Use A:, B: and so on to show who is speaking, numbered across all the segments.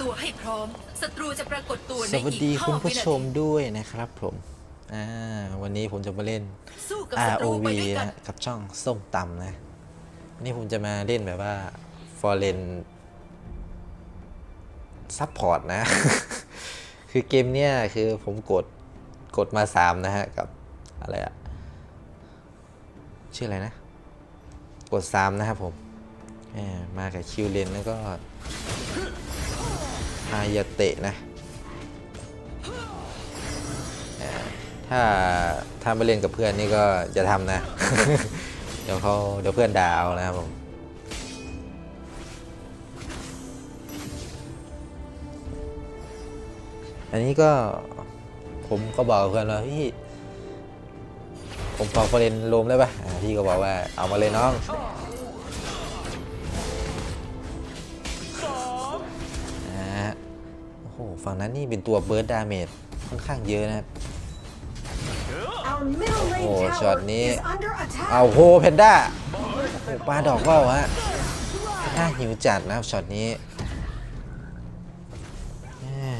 A: ตัวให้พร้อมศัตรูจะปรากฏตัว
B: ส
A: ใน
B: วัส
A: อีก
B: ดี
A: ห้า
B: คุณ
A: วิ
B: ผู้
A: นา
B: ชม
A: ที
B: ด้วยนะครับผมอ่าวันนี้ผมจะมาเล่น
A: สู้กับศัตรูไป
B: ROV
A: ด้วยกัน
B: นะกับช่องส้มตำนะวันนี้ผมจะมาเล่นแบบว่า Foreign Support นะ คือเกมเนี้ยคือผมกดกดมา 3 นะฮะ กับ อะไรอะชื่ออะไรนะ กด 3 นะครับผมแหมมากับคิวเลนแล้วก็ ฮายาเตะนะถ้าถ้าไมาเล่นกับเพื่อนนี่ก็จะทำนะ เดี๋ยวเขาเดี๋ยวเพื่อนดาเอานะครับผมอันนี้ก็ผมก็บอกเพื่อนว่าพี่ผมขอประเด็นรวมได้ปะอ่าพี่ก็บอกว่าเอามาเลยน้อง ฝั่งนั้นนี่เป็นตัวเบิร์ดดาเมจค่อนข้างเยอะนะครับ
C: Our middle lane
B: Oh,
C: tower
B: shot นี้
C: is under attack.
B: เอาโหเพนด้าโอ้โหปลาดอกว่าวฮะน่าหิวจัดนะครับช็อตนี้แหม่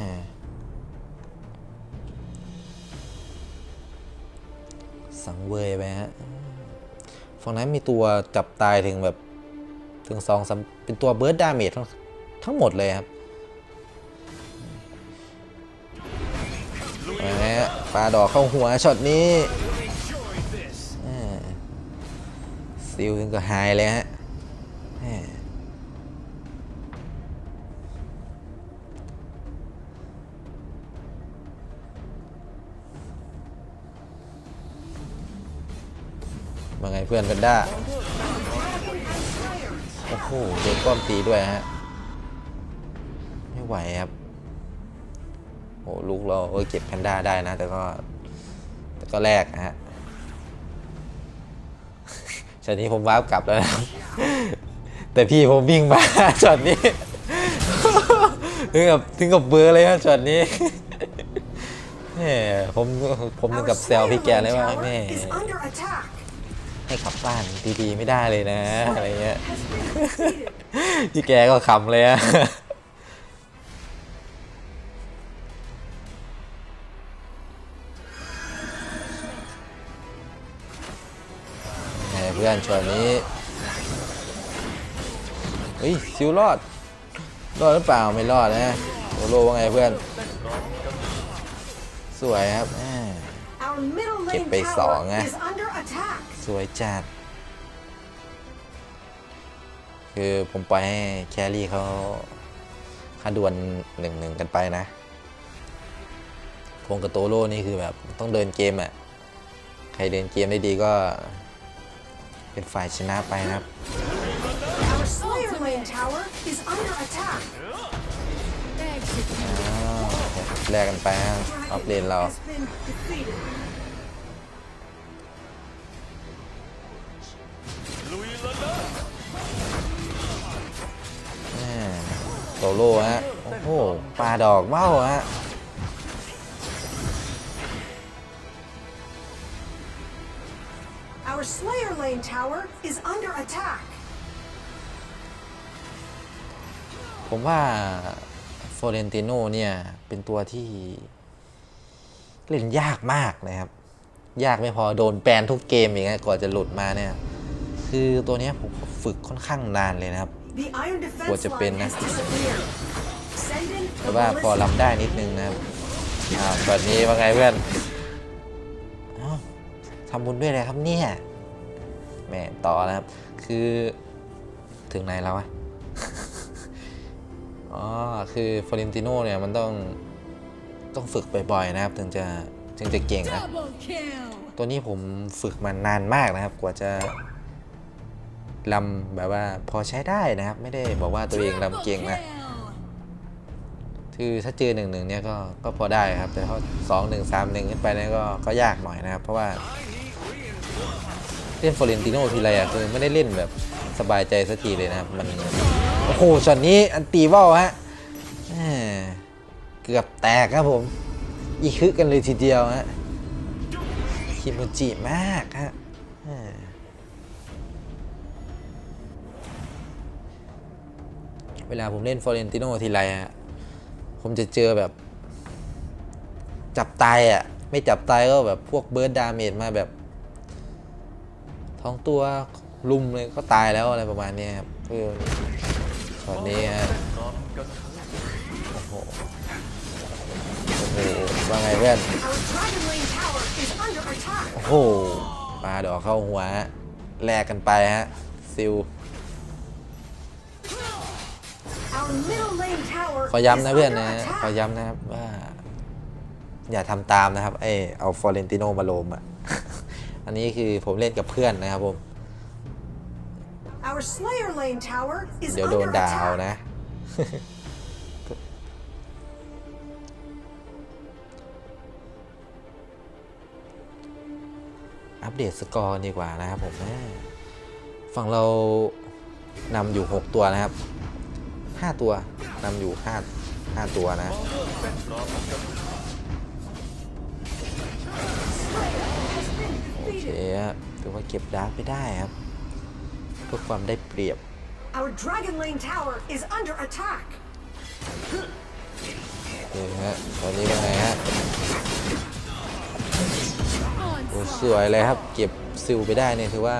B: สังเวยไปฮะฝั่งนั้นมีตัวจับตายถึงแบบ ถึงสองสามเป็นตัวเบิร์ดดาเมจทั้งทั้งหมดเลยครับ ปลาดอกเข้าหัวช็อตนี้ซิลึงก็หายเลยฮะม่มาไงเพื่อนเป็นด้า โอ้โหโดนป้อมตีด้วยฮะ ไม่ไหวครับ ลูกเราเออเก็บแพนด้าได้นะ แต่ก็แต่ก็แลกนะฮะช็อตนี้ผมวาร์ปกลับแล้วนะครับแต่พี่ผมวิ่งมาช็อตนี้ถึงกับถึงกับเบื่อเลยครับช็อตนี้แหม่ผมผมถึง
C: Our
B: กับแซว
C: Slayer
B: พี่แกเลย
C: lane
B: ว่า
C: tower
B: แม่
C: is under attack.
B: ให้กลับบ้านดีๆไม่ได้เลยนะอะไรเงี้ยพี่แกก็ขำเลยอะ พื่อนช็อตนี้เฮ้ยซิวรอด รอดหรือเปล่าไม่รอดนะโอโลว่าไงเพื่อน สวยครับแหม่
C: Our middle
B: เก็บ
C: lane
B: ไปสอง
C: tower
B: นะ
C: is under attack.
B: สวยจัด คือผมปล่อยให้แครี่เขาคาดวลหนึ่งหนึ่งกันไปนะพงกับโตโร่นี่คือแบบต้องเดินเกมอะ่ะ ใครเดินเกมได้ดีก็ เป็นฝ่ายชนะไปนะครับ
C: Our Slayer lane tower is under attack.
B: อ้าวแลกกันไปฮะออฟเลนเรา
C: Has been defeated.
B: แม่โตโร่ฮะ โอ้โหปลาดอกเบ้าฮะ
C: Our Slayer lane tower is under attack.
B: ผมว่าฟอเรนติโนเนี่ยเป็นตัวที่ เล่นยากมากนะครับ ยากไม่พอโดนแบนทุกเกมอย่างเงี้ยก่อนจะหลุดมาเนี่ย คือตัวเนี้ยผมฝึกค่อนข้างนานเลยนะครับ
C: The Iron
B: กว่า
C: Defense
B: จะเป็น
C: line
B: นะ
C: has disappeared. Send in
B: แต่
C: the
B: ว่าพอ
C: Ballista
B: รำได้นิดนึงนะครับอ่าแบบนี้ว่าไงเพื่อนอ้าวทำบุญด้วยอะไรครับเนี่ย แหมต่อนะครับ คือถึงไหนแล้ววะอ๋อคือฟอเรนติโนเนี่ยมันต้องต้องฝึกบ่อยๆนะครับ ถึงจะถึงจะเก่งนะตัวนี้ผมฝึกมานานมากนะครับ กว่าจะลำแบบว่าพอใช้ได้นะครับ ไม่ได้บอกว่าตัวเองลำเก่งนะคือถ้าเจอหนึ่งหนึ่งเนี่ยก็ก็พอได้ครับ แต่ถ้าสองหนึ่งสามหนึ่งขึ้นไปเนี่ยก็ก็ยากหน่อยนะครับ เพราะว่า เล่นฟอเรนติโนทีไรอะคือไม่ได้เล่นแบบสบายใจสักทีเลยนะครับมันโอ้โหช็อตนี้อันตีว่าวฮะเกือบแตกครับผม อีกคึกกันเลยทีเดียวฮะคิโมจิมากฮะเวลาผมเล่นฟอเรนติโนทีไรฮะผมจะเจอแบบ จับตายอะ ไม่จับตายก็แบบพวกเบิร์ดดาเมจมาแบบ ท้องตัวลุมเลยก็ตายแล้วอะไรประมาณนี้ครับเออช็อตนี้ฮะโอ้โหโอ้โหว่าไงเพื่อนโอ้โหปลาดอกเข้าหัวฮะแลกกันไปฮะซิลขอย้ำนะเพื่อนนะขอย้ำนะครับว่า อย่าทำตามนะครับไอเอาฟอเรนติโนมาโลมอะ อันนี้คือผมเล่นกับเพื่อนนะครับผม
C: Our Slayer Lane tower is
B: เดี๋ยวโดน
C: under
B: ด่าเอา
C: attack.
B: นะ อัปเดตสกอร์ดีกว่านะครับผมแม่ฝั่งเรานำอยู่ 6 ตัวนะครับ 5 ตัวนำอยู่ 5 5 ตัวนะ ครับถือว่าเก็บดาร์กไปได้ครับเพื่อความได้เปรียบ
C: Our Dragon Lane tower is under attack.
B: นี่ฮะตอนนี้เป็นไงฮะโอ้สวยเลยครับ เก็บซิลไปได้เนี่ยถือว่า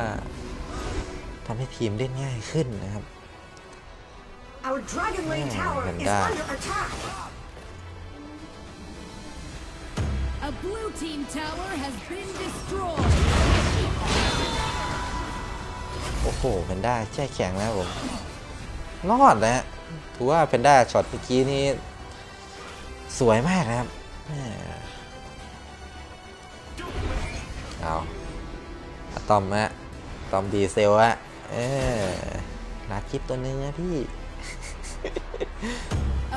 B: ทำให้ทีมเล่นง่ายขึ้นนะครับ
C: Our Dragon Lane
B: Yeah,
C: tower is
B: ganda.
C: under attack.
D: A blue team tower has been destroyed.
B: โอ้โหแพนด้าแช่แข็งแล้วผมรอดนะฮะถือว่าแพนด้าช็อตเมื่อกี้นี้ สวยมากนะครับแม่เอาอะตอมฮะอะตอมดีเซลฮะเออลาดคลิปตัวนึงนะพี่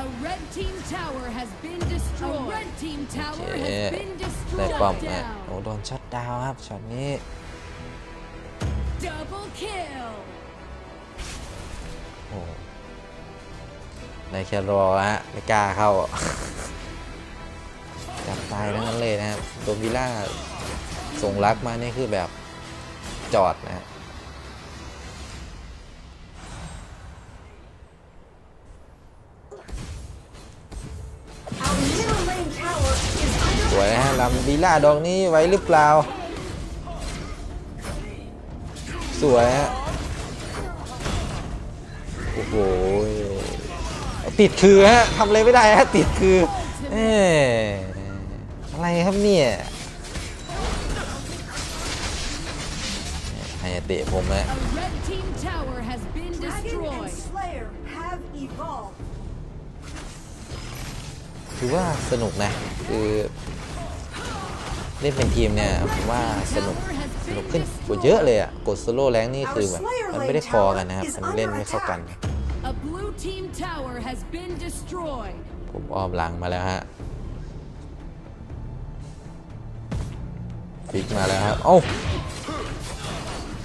D: A red team tower has been destroyed. A red team
B: โอ
D: tower
B: เค
D: has been
B: ได้
D: destroyed.
B: ป้อมนะโอ้
D: Down.
B: โดนช็อตดาวน์ครับช็อตนี้
D: Double kill.
B: โอ้ในแค่รอฮะไม่กล้าเข้า จับตายทั้งนั้นเลยนะครับโดนวิลล่าส่งรักมานี่คือแบบจอดนะฮะสวยนะฮะลำวิลล่าดอกนี้ไว้หรือเปล่า สวยฮะโอ้โหติดคือฮะทำอะไรไม่ได้ฮะติดคือเอ๊ะอะไรครับเนี่ยให้เตะผมฮะ
D: A red team tower has been
C: Dragon and
D: destroyed.
C: Slayer have evolved.
B: ถือว่าสนุกนะ คือเล่นเป็นทีมเนี่ยผมว่าสนุก สนุกขึ้นกว่าเยอะเลยอะ กดโซโล่แรงนี่คือแบบมันไม่ได้คอกันนะครับ มันเล่นไม่เข้ากัน
D: A blue team tower has been destroyed.
B: ผมอ้อมหลังมาแล้วฮะฟิกมาแล้วครับ เอ้า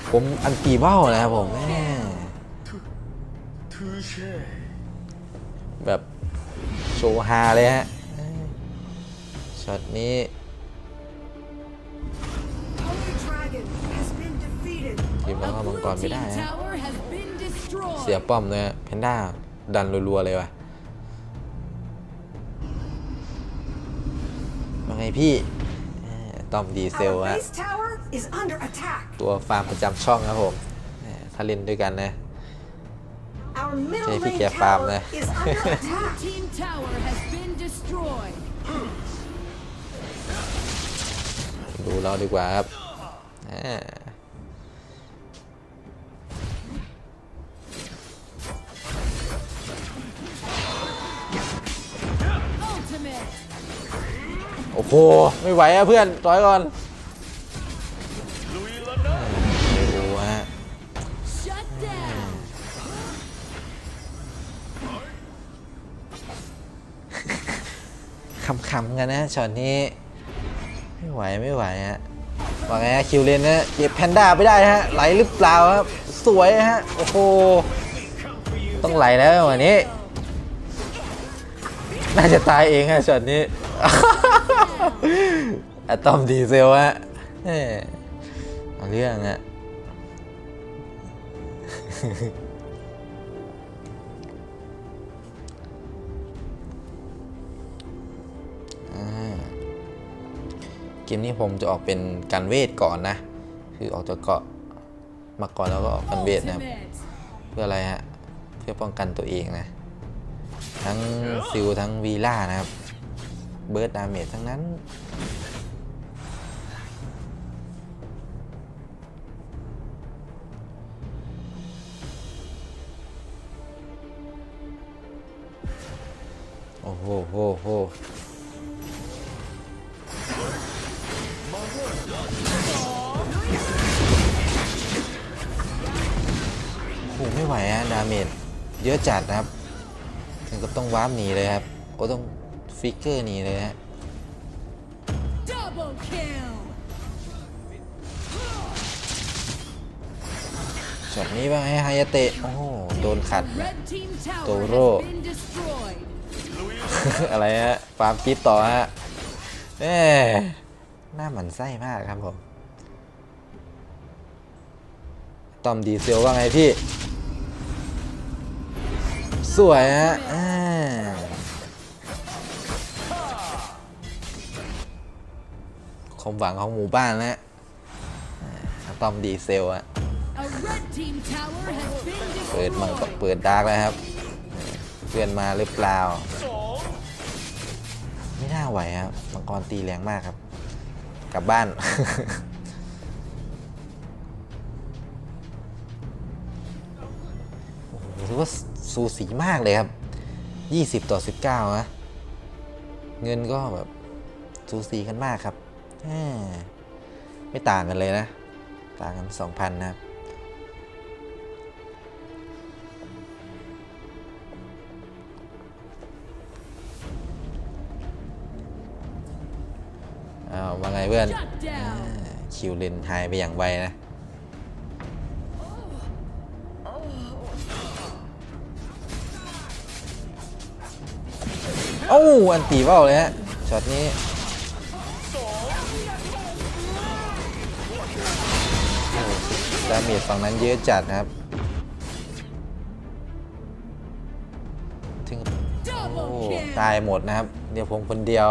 B: ผมอันตีเบ้านะครับผมแม่แบบโชว์ฮาเลยฮะ ช็อตนี้
C: แล้ว
B: ก็มังกรไม่ได้ฮะเสียป้อมเลยแพนด้าดันรัวๆเลยวะมัาไงพี่ตอมดีเซลฮะตัวฟาร์มประจำช่องครับผมถ้าเล่นด้วยกันนะ
C: ใช่พี่แกฟา
D: ร์มนะ
B: ดูเราดีกว่าครับ โอ้โห ไม่ไหวอะเพื่อนถอยก่อนไม่รู้ฮะขำๆกันนะช็อตนี้ ไม่ไหวไม่ไหวฮะว่าไงคิวเลนนะเก็บแพนด้าไปได้ฮะไหลหรือเปล่าครับสวยฮะโอ้โหต้องไหลแล้ววันนี้ น่าจะตายเองฮะช็อตนี้ อะตอมดีเซลฮะเรื่องอะเกมนี้ผมจะออกเป็นการเวทก่อนนะ คือออกจากเกาะมาก่อนแล้วก็ออกการเวทนะเพื่ออะไรฮะ เพื่อป้องกันตัวเองนะ ทั้งซิลทั้งวีล่านะครับ เบิร์ดดาเมจทั้งนั้น โอ้โหโหโหโอ้ไม่ไหวอะดาเมจเยอะจัดนะครับ ถึงกับต้องวาร์ปหนีเลยครับ โอ้ต้อง ฟิกเกอร์หนีเลยฮะ
D: Double kill.
B: ช็อตนี้บ้างให้ฮายาเตะ โอ้โห โดนขัด
D: Red team tower
B: Toro.
D: has been destroyed.
B: อะไรฮะฟาร์มปิดต่อฮะแหม่หน้าหมันไส้มากครับผมตอมดีเซลว่าไงพี่ สวยฮะ ความหวังของหมู่บ้านแล้วอ่าตอมดีเซลอะ
D: A red team tower has been
B: เปิดมังก็
D: destroyed.
B: เปิดดาร์กแล้วครับ เพื่อนมาหรือเปล่า ไม่น่าไหวครับมังกรตีแรงมากครับ กลับบ้านโอ้โหถือว่าสูสีมากเลยครับ 20 ต่อ 19นะเงินก็แบบสูสีกันมากครับแหม่ ไม่ต่างกันเลยนะ ต่างกัน 2,000 นะครับอ้าวว่าไงเพื่อนคิวเลนหายไปอย่างไวนะโอ้อันตีเบ้าเลยฮะช็อตนี้ ดาเมจฝั่งนั้นเยอะจัดนะครับ ถึง โอ้
D: Double kill.
B: ตายหมดนะครับ เดี๋ยวผมคนเดียว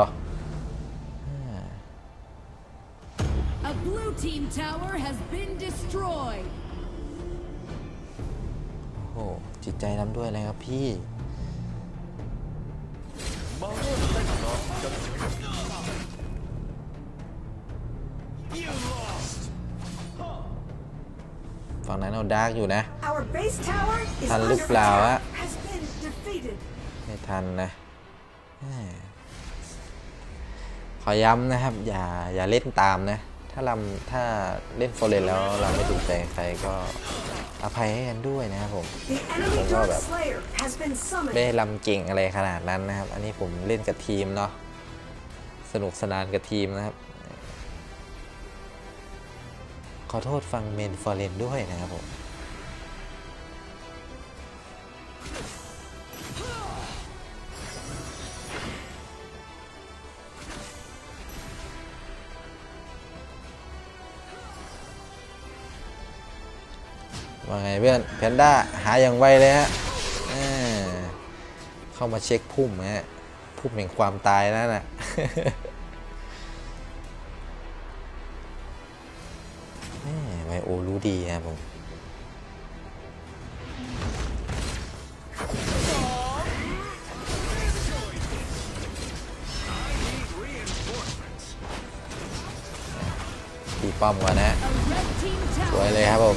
D: A blue team tower has been destroyed.
B: โอ้โหจิตใจน้ำด้วยเลยครับพี่ ฝั่งนั้นเอาดาร์กอยู่นะ
C: Our base tower is
B: ทัน
C: under
B: หรือเปล่า
C: attack.
B: ฮะ
C: Has been defeated.
B: ไม่ทันนะแหม่ขอย้ำนะครับ อย่าอย่าเล่นตามนะ ถ้าลำถ้าเล่นฟอร์เรนแล้วเราไม่ถูกใจใครก็อภัยให้กันด้วยนะครับผม
C: The enemy
B: Hold on
C: Dark
B: up.
C: Slayer has been
B: ไม่
C: summoned.
B: ได้ลำเก่งอะไรขนาดนั้นนะครับ อันนี้ผมเล่นกับทีมเนาะสนุกสนานกับทีมนะครับ ขอโทษฟังเมนฟอร์เรนด้วยนะครับผมว่าไงเพื่อนแพนด้าหาอย่างไวเลยฮะเเข้ามาเช็คพุ่มฮะพุ่มแห่งความตายนั่นน่ะ อรู้ดีครับผมตีป้อมก่อนนะ สวยเลยครับผม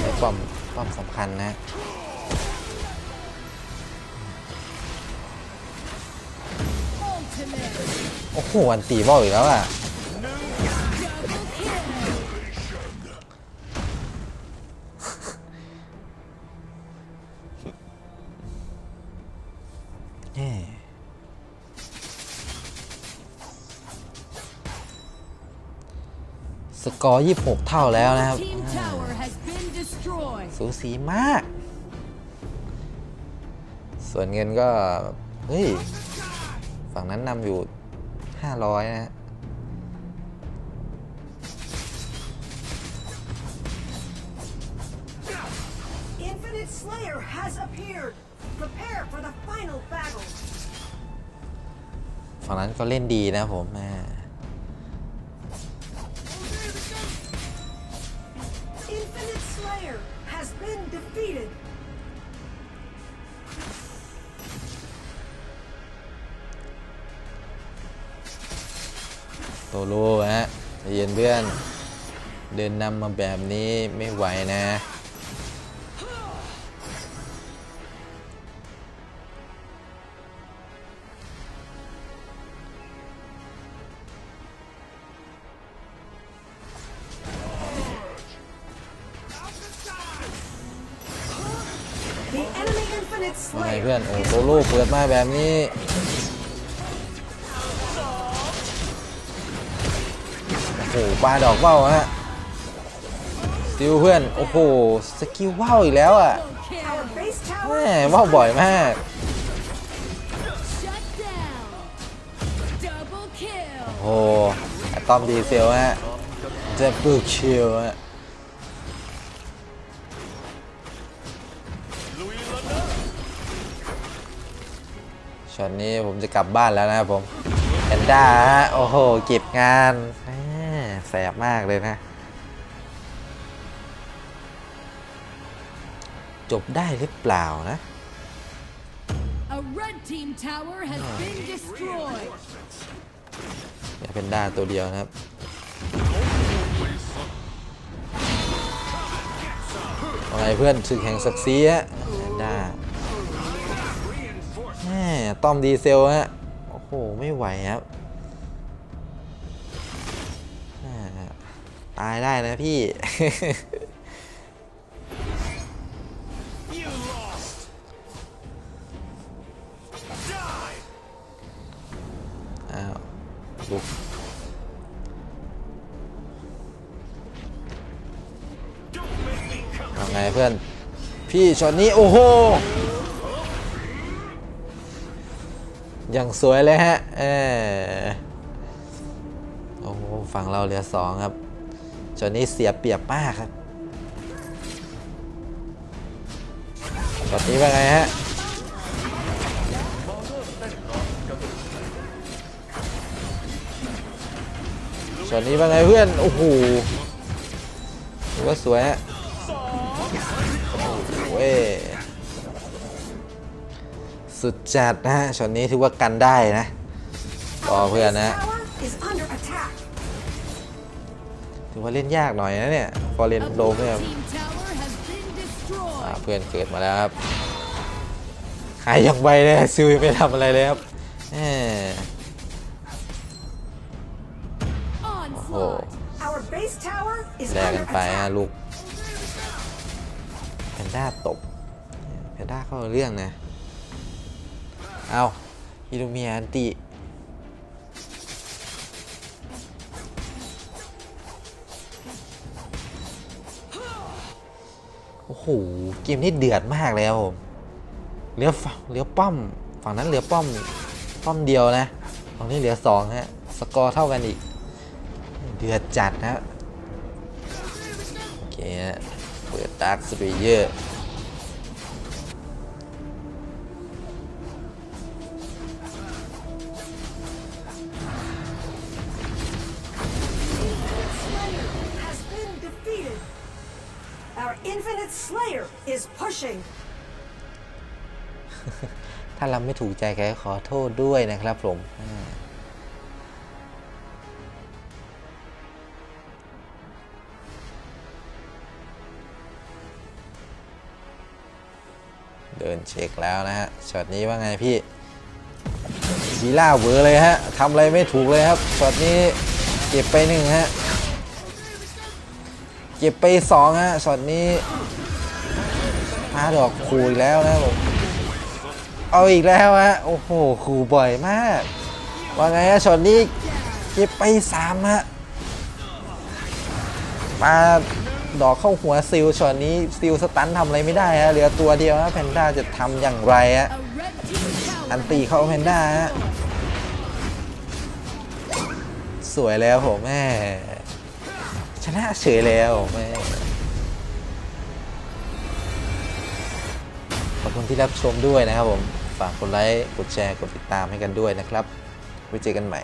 B: ใช้ป้อมป้อมสำคัญนะโอ้โหอันตีบอลอีกแล้วอะ สกอร์ 26 เท่าแล้วนะครับ
D: Blue team
B: อ่า
D: tower has been destroyed.
B: สูสีมาก ส่วนเงินก็ เฮ้ย ฝั่งนั้นนำอยู่ 500 นะฮะ
C: Infinite Slayer has appeared. Prepare for the final battle.
B: ฝั่งนั้นก็เล่นดีนะผมแม่
C: Slayer has been defeated.
B: โตโร่ฮะเย็นเพื่อน เดินนำมาแบบนี้ไม่ไหวนะ แบบนี้ โอ้โหปลาดอกว่าวฮะสติลเพื่อน โอ้โห สกิลว่าวอีกแล้วอะแม่ว่าวบ่อยมากโอ้โหอะตอมดีเซลฮะเจะปื้คิวฮะ ช็อตนี้ผมจะกลับบ้านแล้วนะครับผมแอนด้าฮะโอ้โหเก็บงานแหม่แสบมากเลยนะ จบได้หรือเปล่านะ
D: A red team tower has been destroyed.
B: อย่าเป็นด้าตัวเดียวนะครับอะไรเพื่อนศึกแห่งศักดิ์ศรีฮะเป็นด้าแม่ ต้อมดีเซลฮะ โอ้โห ไม่ไหวครับ ตายได้นะพี่ อ้าวลุกทำไงเพื่อน พี่ช็อตนี้ โอ้โห อย่างสวยเลยฮะเออโอ้ฝั่งเราเหลือสองครับช็อตนี้เสียเปรียบมากครับช็อตนี้เป็นไงฮะช็อตนี้เป็นไงเพื่อน โอ้โหถือว่าสวยฮะ สุดจัดนะฮะช็อตนี้ถือว่ากันได้นะต่อเพื่อนนะถือว่าเล่นยากหน่อยนะเนี่ยพอเล่นโดมเนี่ย
D: team tower has been
B: อ่า
D: destroyed.
B: เพื่อนเกิดมาแล้วครับหายย่างไวเลยซิลยังไม่ทำอะไรเลยครับแหม
D: Onslaught.
C: Our base tower is
B: แลกกันไปฮะลูกแพนด้าตบแพนด้าเข้าเรื่องนะ เอาฮิโรเมียอันติโอ้โห เกมนี้เดือดมากเลยครับผมเหลือฝั่งเหลือป้อม ฝั่งนั้นเหลือป้อม ป้อมเดียวนะ ฝั่งนี้เหลือสองฮะ สกอร์เท่ากันอีก เดือดจัดนะโอเคเปิดดาร์คสเปเยอร์ ถ้าเราไม่ถูกใจแกขอโทษด้วยนะครับผมเดินเช็คแล้วนะฮะช็อตนี้ว่าไงพี่วีล่าเวอร์เลยฮะทำอะไรไม่ถูกเลยครับช็อตนี้เก็บไปหนึ่งฮะเก็บไปสองฮะช็อตนี้พาดอกคูอีกแล้วนะครับผม เอาอีกแล้วฮะ โอ้โห ขู่บ่อยมาก ว่าไงฮะช็อตนี้เก็บไปสามฮะ มาดอกเข้าหัวซิลช็อตนี้ซิลสตันทำอะไรไม่ได้ฮะ เหลือตัวเดียวฮะแพนด้าจะทำอย่างไรฮะ อันตีเข้าแพนด้าฮะ สวยแล้วผมแม่ ชนะเฉยแล้วแม่ขอบคุณที่รับชมด้วยนะครับผม ฝากกดไลค์ กดแชร์ กดติดตามให้กันด้วยนะครับ ไว้เจอกันใหม่